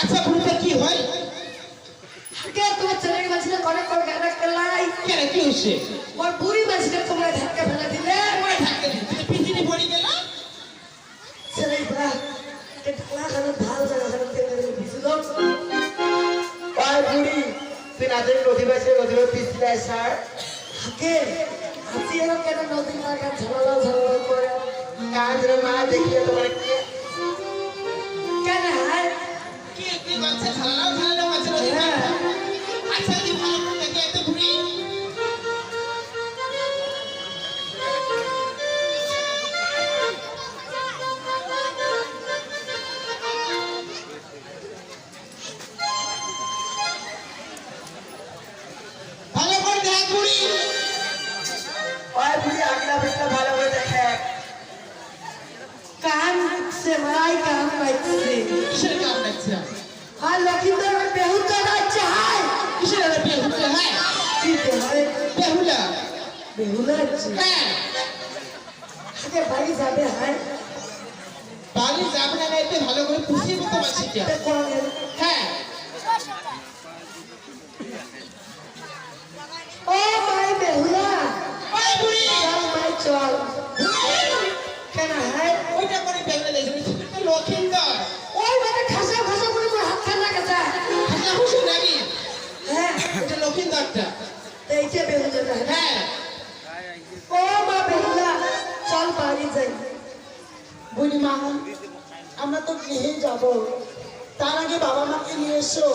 আচ্ছা বুড়িটা কি হয়? কে তোমার ছেলেরই মানছিলা করে করে গানা খেলাই কেন কি হচ্ছে? ওর বুড়ি মানছিলা তোমরা ধাক্কা ফেলে দিলে। আমার থাকে না পিছনে পড়ে গেল? ছেলেই বা কে ঢালা খানা জায়গা খানা তেলে বিছিল ওই বুড়ি তুই নাচের নদী বাসে নদী পিছলে স্যার। হাকে এলো কেন নদীর লাগা ঝালালো ঝালালো করে? কাজ রে মা দেখিয়ে তোমার কি? কেন হাই কি কি বলছে? হ্যাঁ। আচ্ছা দি ভালো করে এত বুড়ি ভালো করে দেখ পিছলা ভালো করে দেখে। কান সে মারাই কান পাইছে কিসের কাম লাগছে আর লক্ষিন্দর বেহুতা যাচ্ছে হাই কিসের আরে হ্যাঁ! কি হয়! বেহুলা বেহুলা হ্যাঁ। আগে বাড়ি যাবে হাই বাড়ি যাবে না এতে ভালো এটা লক্ষিন্দরটা তো এইটা বেহুলা হ্যাঁ। ও মা বেহুলা চল বাড়ি যাই। বুড়িমা আমরা তো গৃহে যাব। তার আগে বাবা মাকে নিয়ে এসো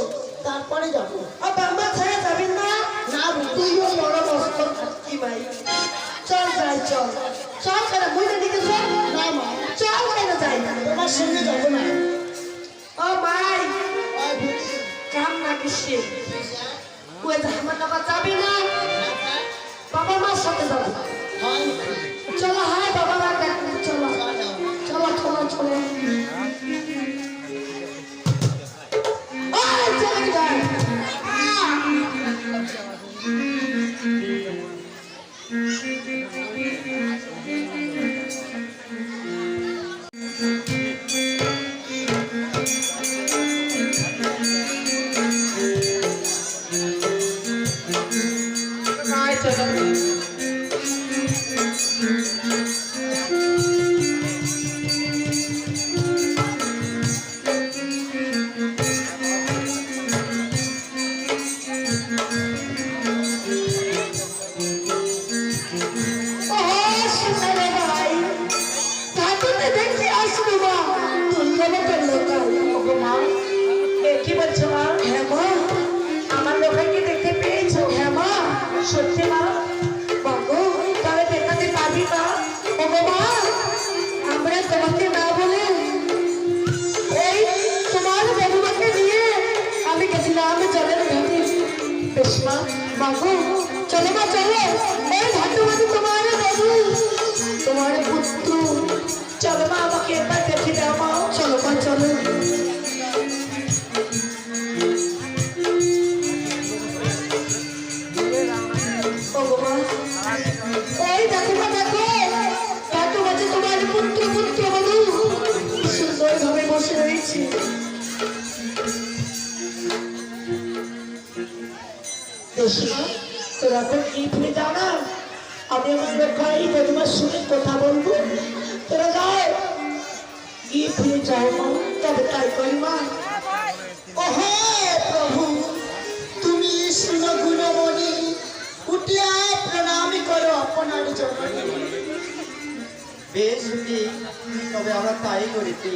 তারপরে যাব। ও বাবা ছেড়ে যাবি না? না বুড়ি তুইও বড় মস্ত কি ভাই। চল যাই চল। চল কেন বুঝে দিকে চল। না মা। চল কেন যাই? না তোমার সঙ্গে যাব না। ও ভাই। বুড়ি। কাম না কিসে কুয়ে আমার বাবা যাবি না বেশ মা বাবু, চলো মা, চলো। এই ঘাটুমাটি তোমার বাবু। তোমার পুত্র। চলো মা, আমাকে একবার দেখে দাও মা। চলো মা, চলো। ভগবান এই দেশমা তোরা তো ফিরে যাও না আমি আমার লোকাই তোমার সঙ্গে কথা বলব। তোরা যাও। কি ফিরে যাও মা? তবে তাই করি মা? ওহে প্রভু, তুমি শুনো গুণমণি, উঠিয়া প্রণামী করো আপনার বেশ তবে আমরা তাই করেছি